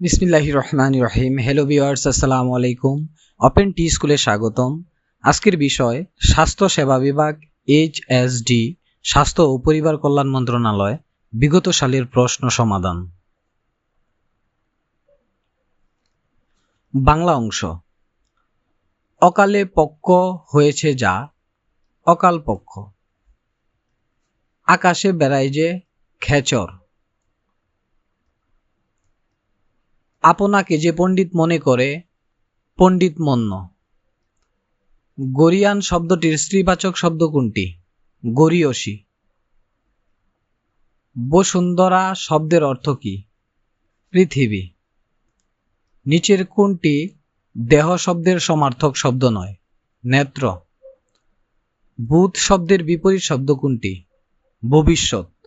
বিসমিল্লাহির রহমান রহিম। Hello viewers আসসালামু আলাইকুম। ওপেন টি স্কুলে স্বাগতম। আজকের বিষয়, স্বাস্থ্য সেবা বিভাগ এইচ এস ডি স্বাস্থ্য ও পরিবার কল্যাণ মন্ত্রণালয়, বিগত সালের প্রশ্ন সমাধান। বাংলা অংশ। অকালে পক্ষ হয়েছে যা, অকাল পক্ষ আকাশে বেড়ায় যে খেচর। আপনাকে যে পণ্ডিত মনে করে, পণ্ডিত মন্য। গরিয়ান শব্দটির স্ত্রীবাচক শব্দ কোনটি? গরিয়সী। বসুন্ধরা শব্দের অর্থ কি? পৃথিবী। নিচের কোনটি দেহ শব্দের সমার্থক শব্দ নয়? নেত্র। ভূত শব্দের বিপরীত শব্দ কোনটি? ভবিষ্যৎ।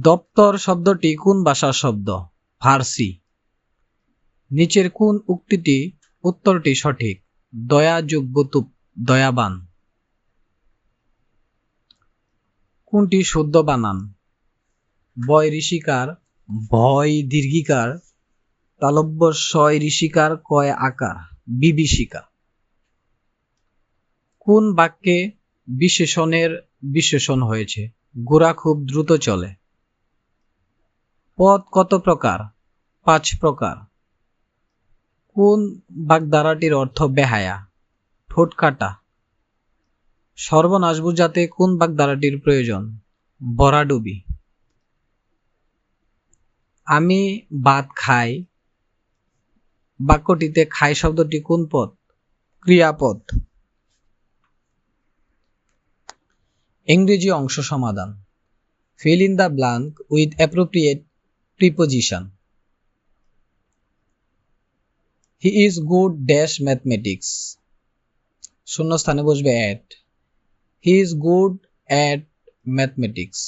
দপ্তর শব্দটি কোন ভাষার শব্দ? ফার্সি। নিচের কোন উক্তিটি, উত্তরটি সঠিক? দয়া যোগ্যতুপ দয়াবান। কোনটি শুদ্ধ বানান? বয় ঋষিকার, ভয় দীর্ঘিকার, তালব্য শয় ঋষিকার, কয় আকার, বিভীষিকা। কোন বাক্যে বিশেষণের বিশেষণ হয়েছে? গোড়া খুব দ্রুত চলে। পদ কত প্রকার? পাঁচ প্রকার। কোন বাগধারাটির অর্থ বেহায়া? ঠোঁট কাটা। সর্বনাশ বুঝাতে কোন বাগধারাটির প্রয়োজন? বরাডুবি। আমি ভাত খাই। বাক্যটিতে খাই শব্দটি কোন পদ? ক্রিয়াপদ। ইংরেজি অংশ সমাধান। Fill in the blank with appropriate preposition. He is good dash mathematics. শূন্যস্থানে বসবে at. He is good at mathematics.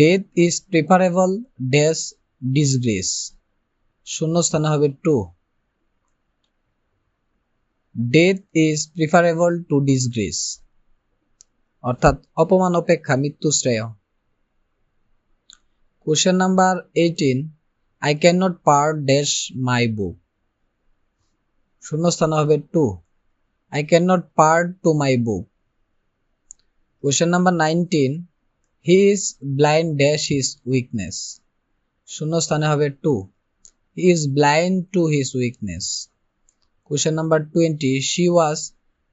Death is preferable dash disgrace. শূন্যস্থানে হবে to. Death is preferable to disgrace. অর্থাৎ অপমান অপেক্ষা মৃত্যু শ্রেয় question number eighteen I can not part dash my book শূন্যস্থান হবে to I can not part to my book question number nineteen he is blind dash his weakness শূন্যস্থানে হবে to he is blind to his weakness question number twenty she was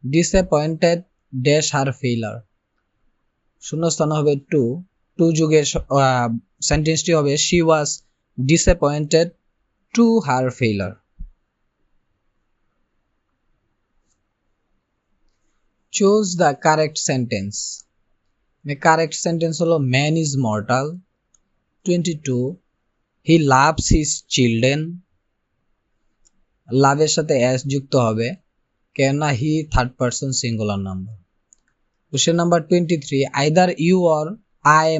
disappointed dash her failure শূন্যস্থান হবে to to যুগের সেন্টেন্সটি হবে she was disappointed to her failure choose the correct sentence correct sentence হলো man is mortal twenty two he loves his children লাভের সাথে S যুক্ত হবে, কেননা he third person singular number Question number 23. Either you or I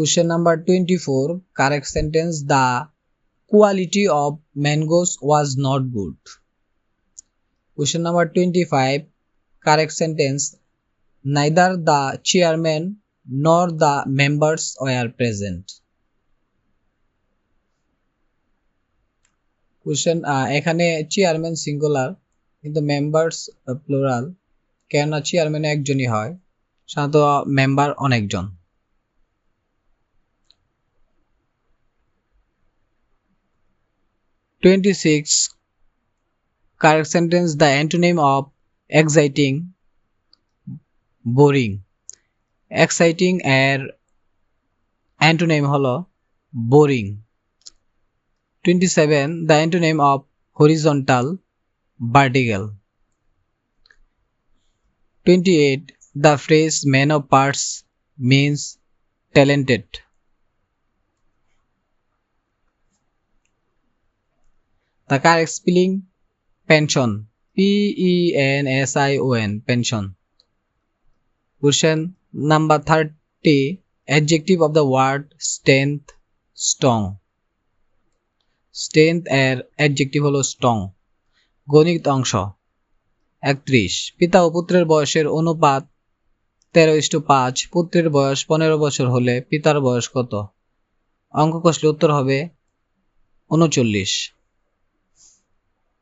am wrong. Question number 24. Correct sentence. The quality of mangoes was not good. Question number 25. Correct sentence. Neither the chairman nor the members were present. Question এখানে chairman singular কিন্তু members plural কেননা chairman একজনই হয় সাধারণত member অনেকজন twenty six correct sentence the antonym of exciting boring exciting এর antonym হলো boring twenty seven the antonym of horizontal vertical. 28. The phrase man of parts means talented. The car pension P E N S I O N pension question number thirty adjective of the word strength strong strength এর adjective হলো strong গণিত অংশ, একত্রিশ। পিতা ও পুত্রের বয়সের অনুপাত তেরো ইস্টু পাঁচ। পুত্রের বয়স পনেরো বছর হলে পিতার বয়স কত? অঙ্ক কষলে উত্তর হবে উনচল্লিশ।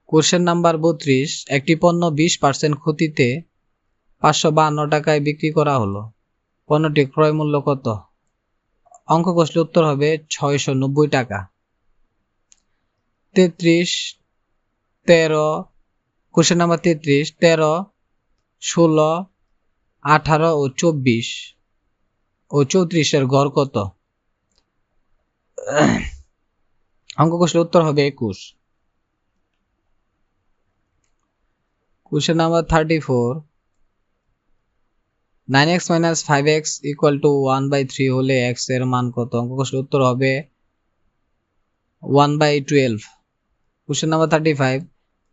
কোশ্চেন নাম্বার বত্রিশ, একটি পণ্য বিশ পার্সেন্ট ক্ষতিতে পাঁচশো বাহান্ন টাকায় বিক্রি করা হলো। পণ্যটি ক্রয় মূল্য কত? অঙ্ক কষলে উত্তর হবে ছয়শো নব্বই টাকা। তেত্রিশ, তেরো কোশ্চেন নাম্বার তেত্রিশ, তেরো, ষোলো, আঠারো ও চব্বিশ। ও চৌত্রিশের গড় কত? অঙ্ক কষলে উত্তর হবে একুশ। Four nine x minus five x equal to one by three হলে এক্সের মান কত? অঙ্ক কষলে উত্তর হবে one by twelve question number thirty five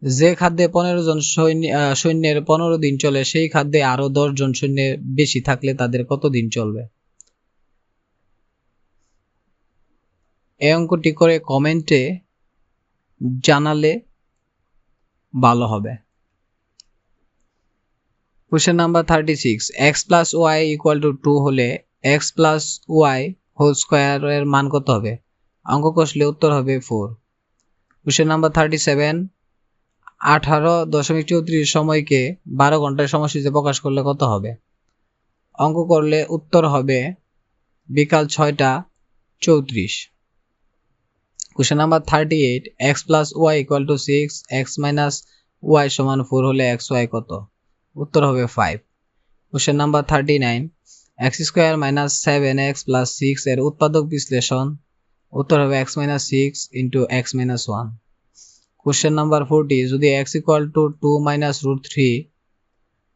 যে খাদ্যে পনেরো জন সৈন্য সৈন্যের পনেরো দিন চলে, সেই খাদ্যে আরও দশ জন সৈন্যের বেশি থাকলে তাদের কত দিন চলবে? এই অঙ্কটি করে কমেন্টে জানালে ভালো হবে। Question number thirty six x plus y equal to two হলে এক্স প্লাস ওয়াই হোল স্কোয়ারের মান কত হবে? অঙ্ক কষলে উত্তর হবে four question number thirty seven আঠারো দশমিক চৌত্রিশ সময়কে বারো ঘণ্টার সময়সূচিতে প্রকাশ করলে কত হবে? অঙ্ক করলে উত্তর হবে বিকাল ছয়টা চৌত্রিশ। Question number thirty eight x plus y equal to six x minus y সমান ফোর হলে এক্স ওয়াই কত? উত্তর হবে five question number thirty nine x square minus seven x plus six এর উৎপাদক বিশ্লেষণ। উত্তর হবে x minus six into x minus one question number forty যদি x equal to two minus root three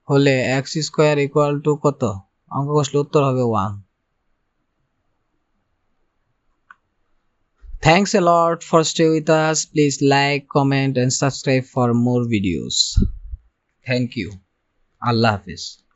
হলে এক্স স্কোয়ার ইকুয়াল টু কত? অঙ্ক কষলে উত্তর হবে one Thanks a lot for stay with us. Please like, comment and subscribe for more videos. Thank you. Allah Hafiz.